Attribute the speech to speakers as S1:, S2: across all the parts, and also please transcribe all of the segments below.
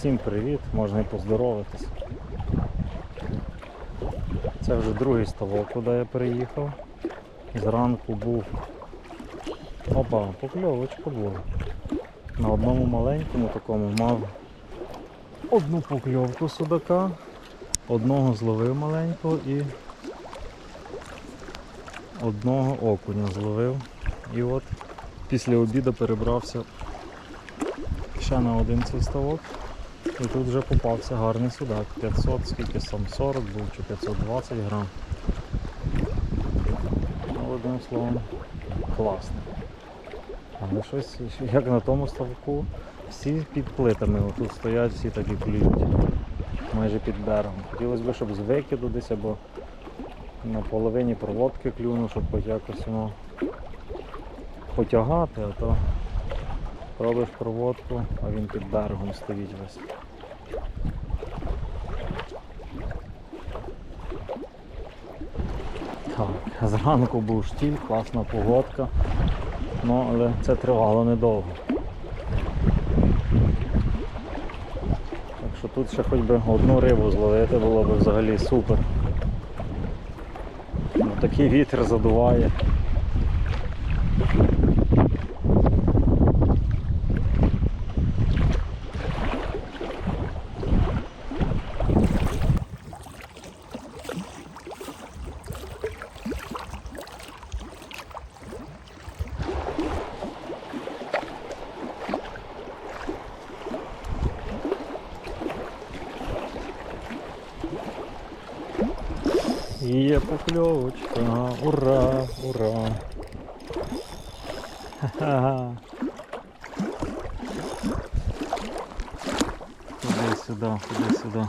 S1: Всім привіт, можна і поздороватись. Це вже другий ставок, куди я переїхав. Зранку був. Опа, покльовочка була. На одному маленькому такому мав одну покльовку судака, одного зловив маленького і одного окуня зловив. І от після обіду перебрався ще на один цей ставок. І тут вже попався гарний судак. 500, скільки сам 40 був чи 520 грам. Ну, одним словом, класно. Але щось, як на тому ставку, всі під плитами отут стоять, всі такі клюють. Майже під берегом. Хотілося б, щоб з викиду десь або на половині проводки клюнув, щоб хоч якось воно потягати, а то робиш проводку, а він під берегом стоїть весь. Так, зранку був штіль, класна погодка, ну але це тривало недовго. Так що тут ще хоч би одну рибу зловити було б взагалі супер. Ну, такий вітер задуває. Є покльовочка, ура, ура. Ха-ха. Ходи сюди, ходи сюди.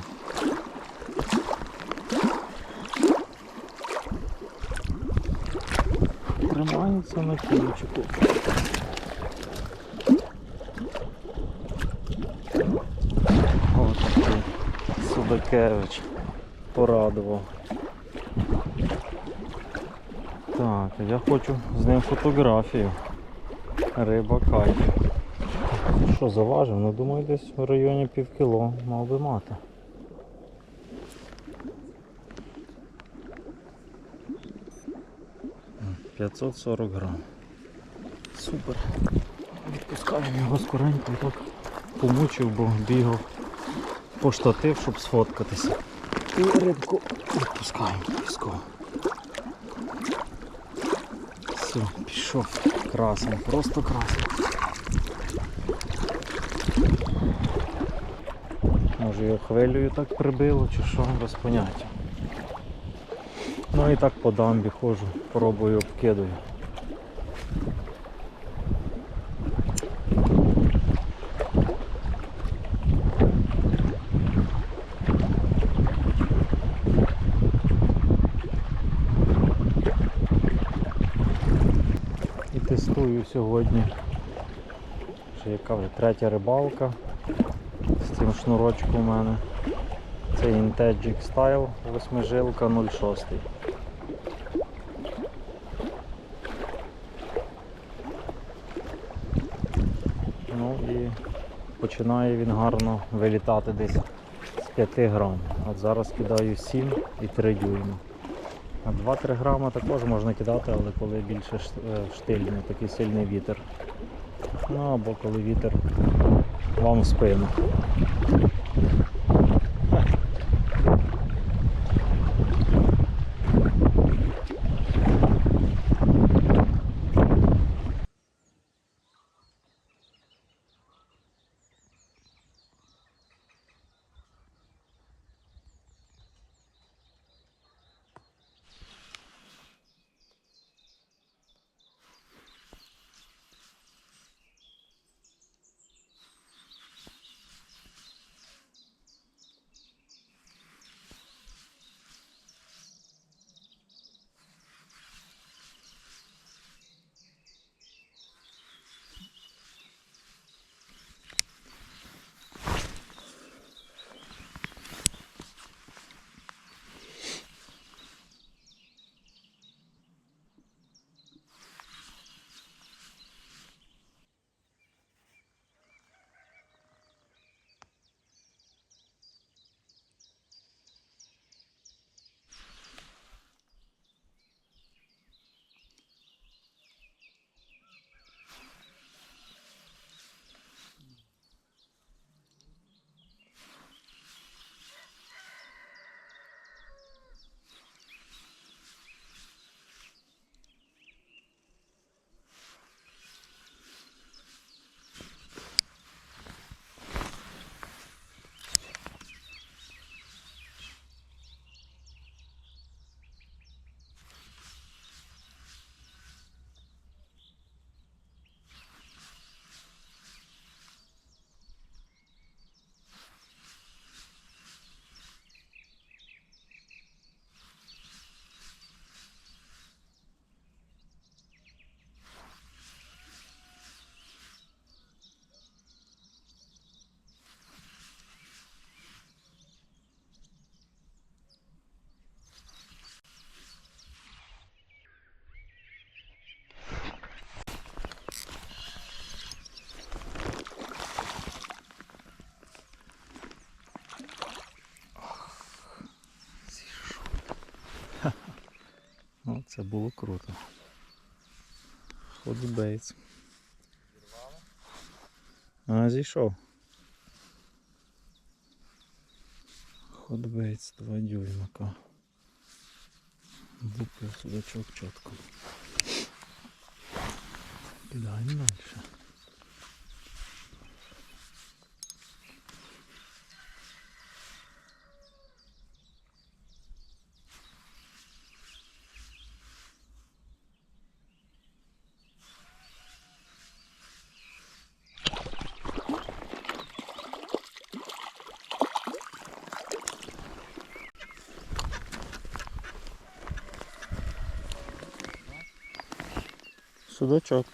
S1: Тримається на кінчику. Ось такий Судакевич порадував. Так, я хочу з ним фотографію. Риба кайф. Що заважив? Ну думаю десь в районі пів кіло мав би мати. М, 540 грам. Супер. Відпускаємо його скоренько так помучив, бо бігав по штатив, щоб сфоткатися. І рибку відпускаємо обов'язково. Все, пішов. Красень, просто красень. Може його хвилею так прибило чи що, без поняття. Ну і так по дамбі ходжу, пробую обкидаю. Тестую сьогодні. Ще яка вже третя рибалка з цим шнурочком у мене. Це Integic Style восьмижилка 0,6. Ну і починає він гарно вилітати десь з 5 грам. От зараз кидаю 7 і 3 дюйма. А 2-3 грама також можна кидати, але коли більше е, штильний, такий сильний вітер. Ну або коли вітер вам в спину. Це було круто. Ходу бейтс. А, зійшов. Ход бейтс, два дюймака. Лупив судачок чітко. Кидаємо далі. Судачок.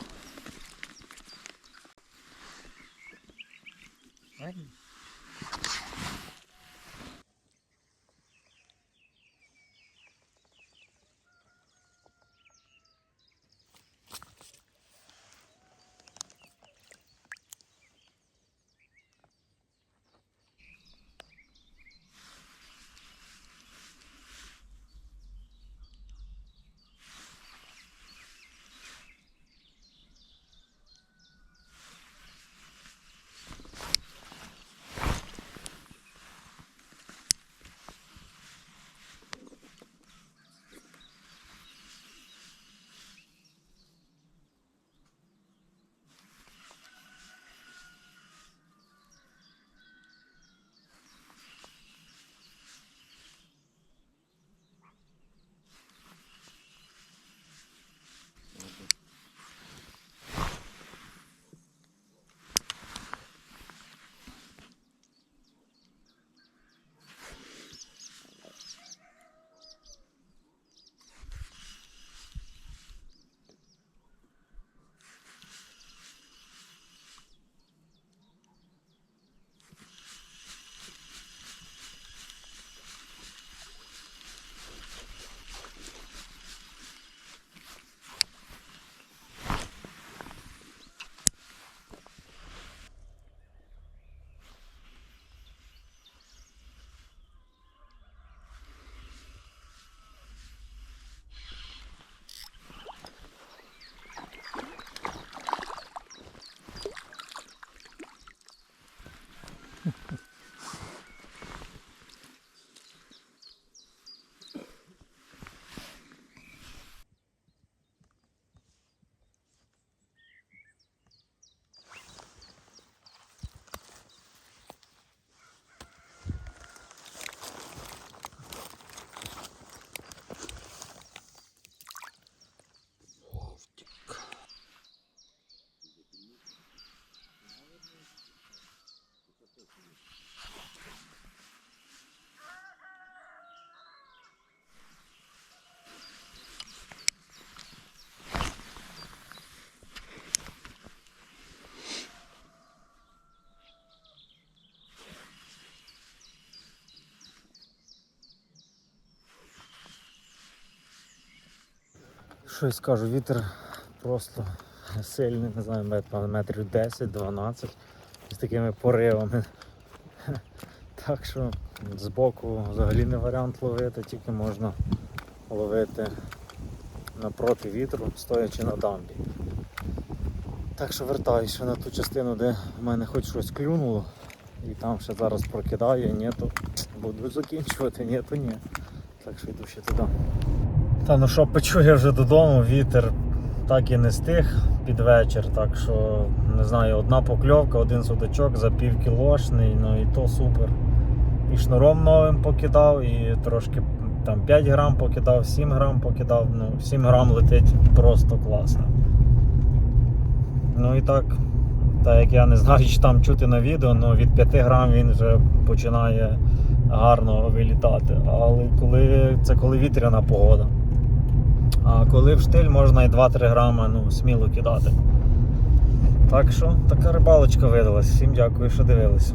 S1: Щось скажу, вітер просто сильний, не знаю, метрів 10-12 з такими поривами. Так що збоку взагалі не варіант ловити, тільки можна ловити напроти вітру, стоячи на дамбі. Так що вертаюся на ту частину, де в мене хоч щось клюнуло, і там ще зараз прокидає, ні, то буду закінчувати, ні, то ні. Так що йду ще туди. Та ну що, печу я вже додому, вітер так і не стих під вечір, так що не знаю, одна покльовка, один судачок за пів кілошний, ну і то супер. І шнуром новим покидав, і трошки там 5 грам покидав, 7 грам покидав, ну 7 грам летить просто класно. Ну і так, так як я не знаю, чи там чути на відео, але від 5 грам він вже починає гарно вилітати. Але коли це коли вітряна погода. А коли в штиль можна і 2-3 грами ну, сміло кидати. Так що така рибалочка видалась. Всім дякую, що дивилися.